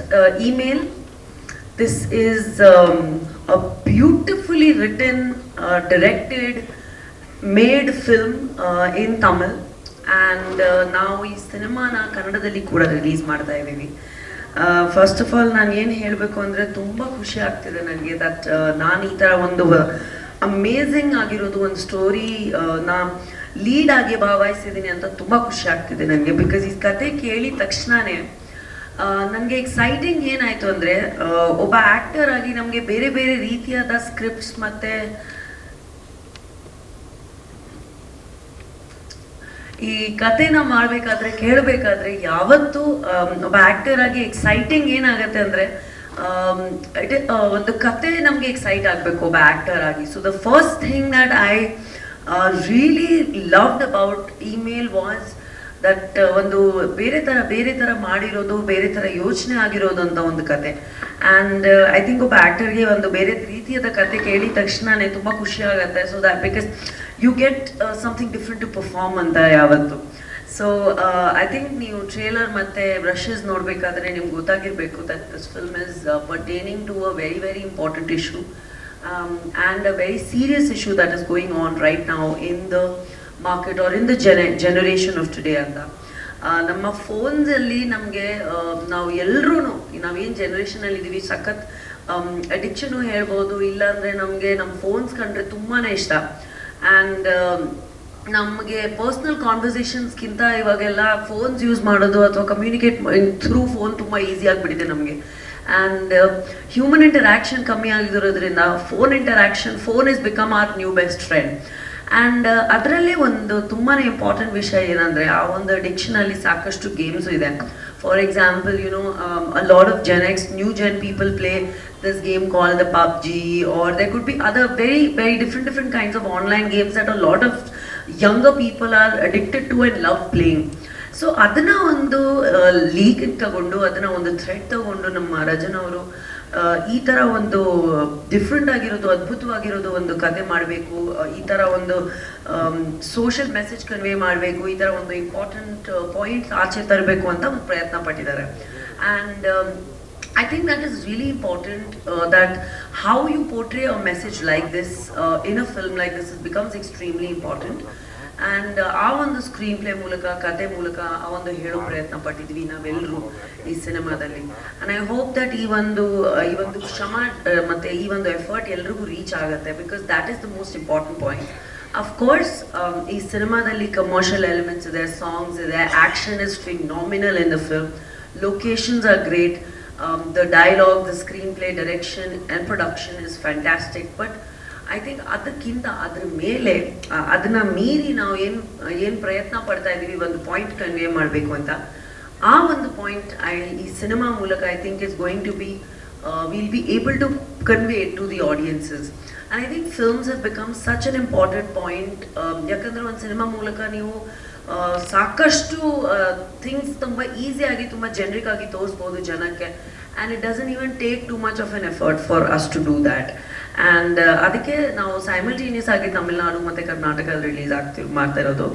uh, email. This is um, a beautifully written, uh, directed, made film uh, in Tamil. And ನಾವು ಈ ಸಿನಿಮಾನ ಕನ್ನಡದಲ್ಲಿ ಕೂಡ release ಮಾಡ್ತಾ ಇದ್ದೀವಿ ಫಸ್ಟ್ ಆಫ್ ಆಲ್ ನಾನು ಏನು ಹೇಳಬೇಕು ಅಂದರೆ ತುಂಬ ಖುಷಿ ಆಗ್ತಿದೆ ನನಗೆ ದಟ್ ನಾನು ಈ ಥರ ಒಂದು ಅಮೇಝಿಂಗ್ ಆಗಿರೋದು ಒಂದು ಸ್ಟೋರಿ ನಾ ಲೀಡ್ ಆಗಿ ಭಾಗವಹಿಸಿದ್ದೀನಿ ಅಂತ ತುಂಬ ಖುಷಿ ಆಗ್ತಿದೆ ನನಗೆ ಬಿಕಾಸ್ ಈ ಕತೆ ಕೇಳಿದ ತಕ್ಷಣವೇ ನನಗೆ ಎಕ್ಸೈಟಿಂಗ್ ಏನಾಯಿತು ಅಂದರೆ ಒಬ್ಬ ಆ್ಯಕ್ಟರ್ ಆಗಿ ನಮಗೆ ಬೇರೆ ಬೇರೆ ರೀತಿಯಾದ ಸ್ಕ್ರಿಪ್ಟ್ಸ್ ಮತ್ತು ಈ ಕಥೆನ ಮಾಡಬೇಕಾದ್ರೆ, ಕೇಳಬೇಕಾದ್ರೆ ಯಾವತ್ತೂ ಒಬ್ಬ ಆ್ಯಕ್ಟರ್ ಆಗಿ ಎಕ್ಸೈಟಿಂಗ್ ಏನಾಗುತ್ತೆ ಅಂದರೆ ಒಂದು ಕತೆ ನಮಗೆ ಎಕ್ಸೈಟ್ ಆಗಬೇಕು ಒಬ್ಬ ಆ್ಯಕ್ಟರ್ ಆಗಿ. So the first thing that I really loved about email was that ಒಂದು ಬೇರೆ ಥರ ಬೇರೆ ಥರ ಮಾಡಿರೋದು, ಬೇರೆ ಥರ ಯೋಚನೆ ಆಗಿರೋದು ಅಂತ ಒಂದು ಕತೆ. ಆ್ಯಂಡ್ ಐ ಥಿಂಕ್ ಒಬ್ಬ ಆ್ಯಕ್ಟರ್ಗೆ ಒಂದು ಬೇರೆ ರೀತಿಯಾದ ಕತೆ ಕೇಳಿದ ತಕ್ಷಣನೇ ತುಂಬ ಖುಷಿ ಆಗುತ್ತೆ. So that because you get something different to perform ಅಂತ ಯಾವತ್ತು. ಸೊ ಐ ಥಿಂಕ್ ನೀವು ಟ್ರೇಲರ್ ಮತ್ತು ಬ್ರಷಸ್ ನೋಡಬೇಕಾದ್ರೆ ನಿಮ್ಗೆ ಗೊತ್ತಾಗಿರಬೇಕು that this film is pertaining to a very very important issue and a very serious issue that is going on right ನಾವು in the market or in the ಜನ generation of today ಅಂತ. ನಮ್ಮ ಫೋನ್ಸಲ್ಲಿ ನಮಗೆ ನಾವು ಎಲ್ಲರೂ ನಾವೇನು ಜನರೇಷನಲ್ಲಿ ಇದ್ದೀವಿ ಸಖತ್ ಅಡಿಕ್ಷನು ಹೇಳ್ಬೋದು, ಇಲ್ಲಾಂದರೆ ನಮಗೆ ನಮ್ಮ ಫೋನ್ಸ್ ಕಂಡ್ರೆ ತುಂಬಾ ಇಷ್ಟ. ಆ್ಯಂಡ್ ನಮಗೆ ಪರ್ಸ್ನಲ್ ಕಾನ್ವರ್ಸೇಷನ್ಸ್ಗಿಂತ ಇವಾಗೆಲ್ಲ ಫೋನ್ಸ್ ಯೂಸ್ ಮಾಡೋದು ಅಥವಾ ಕಮ್ಯುನಿಕೇಟ್ ಥ್ರೂ ಫೋನ್ ತುಂಬ ಈಸಿ ಆಗಿಬಿಟ್ಟಿದೆ ನಮಗೆ. ಆ್ಯಂಡ್ ಹ್ಯೂಮನ್ ಇಂಟರಾಕ್ಷನ್ ಕಮ್ಮಿ ಆಗಿರೋದ್ರಿಂದ phone interaction phone is become our new best friend and ಅದರಲ್ಲಿ ಒಂದು ತುಂಬಾ ಇಂಪಾರ್ಟೆಂಟ್ ವಿಷಯ ಏನಂದರೆ ಆ ಒಂದು ಅಡಿಕ್ಷನಲ್ಲಿ ಸಾಕಷ್ಟು ಗೇಮ್ಸ್ ಇದೆ. For example you know a lot of GenX new gen people play this game call the PUBG or they could be other very very different different kinds of online games that a lot of younger people are addicted to and love playing so ಅದನ್ನ ಒಂದು league ತಗೊಂಡು, ಅದನ್ನ ಒಂದು thread ತಗೊಂಡು ನಮ್ಮ ರಜನ್ ಅವರು ಈ ತರ ಒಂದು ಡಿಫ್ರೆಂಟ್ ಆಗಿರೋದು, ಅದ್ಭುತವಾಗಿರೋದು ಒಂದು ಕತೆ ಮಾಡಬೇಕು. ಈ ತರ ಒಂದು ಸೋಷಿಯಲ್ ಮೆಸೇಜ್ ಕನ್ವೇ ಮಾಡಬೇಕು. ಈ ತರ ಒಂದು ಇಂಪಾರ್ಟೆಂಟ್ ಪಾಯಿಂಟ್ಸ್ ಆಚೆ ತರಬೇಕು ಅಂತ ಒಂದು ಪ್ರಯತ್ನ ಪಟ್ಟಿದ್ದಾರೆ. And I think that is really important that how you portray a message like this in a film like this is becomes extremely important and ಆ ಒಂದು ಸ್ಕ್ರೀನ್ ಪ್ಲೇ ಮೂಲಕ, ಕತೆ ಮೂಲಕ ಆ ಒಂದು ಹೇಳೋ ಪ್ರಯತ್ನ ಪಟ್ಟಿದ್ವಿ ನಾವೆಲ್ಲರೂ ಈ ಸಿನಿಮಾದಲ್ಲಿ. ಆ್ಯಂಡ್ ಐ ಹೋಪ್ ದಟ್ ಈ ಒಂದು ಈ ಒಂದು ಶ್ರಮ ಮತ್ತು ಈ ಒಂದು ಎಫರ್ಟ್ ಎಲ್ರಿಗೂ ರೀಚ್ ಆಗುತ್ತೆ because that is the most important point of course ಈ ಸಿನಿಮಾದಲ್ಲಿ ಕಮರ್ಷಿಯಲ್ ಎಲಿಮೆಂಟ್ಸ್ ಇದೆ ಸಾಂಗ್ಸ್ ಇದೆ action is nominal in the film locations are great the dialogue the screenplay direction and production is fantastic but I think ಅದಕ್ಕಿಂತ ಅದ್ರ ಮೇಲೆ ಅದನ್ನ ಮೀರಿ ನಾವು ಏನು ಏನು ಪ್ರಯತ್ನ ಪಡ್ತಾ ಇದ್ದೀವಿ, ಒಂದು ಪಾಯಿಂಟ್ ಕನ್ವೇ ಮಾಡಬೇಕು ಅಂತ. ಆ ಒಂದು ಪಾಯಿಂಟ್ ಐ ಈ ಸಿನಿಮಾ ಮೂಲಕ I think is going to be will be able to convey to the audiences I think films have become such an important point ಯಾಕಂದರೆ ಒಂದು ಸಿನಿಮಾ ಮೂಲಕ ನೀವು ಸಾಕಷ್ಟು ಥಿಂಗ್ಸ್ ತುಂಬ ಈಸಿಯಾಗಿ ತುಂಬ ಜನರಿಕ್ ಆಗಿ ತೋರಿಸ್ಬೋದು ಜನಕ್ಕೆ. And it doesn't even take too much of an effort for us to do that and ಅದಕ್ಕೆ ನಾವು ಸೈಮಲ್ಟೇನಿಯಸ್ ಆಗಿ ತಮಿಳ್ನಾಡು ಮತ್ತು ಕರ್ನಾಟಕದಲ್ಲಿ ರಿಲೀಸ್ ಆಗ್ತಿ ಮಾಡ್ತಾ ಇರೋದು.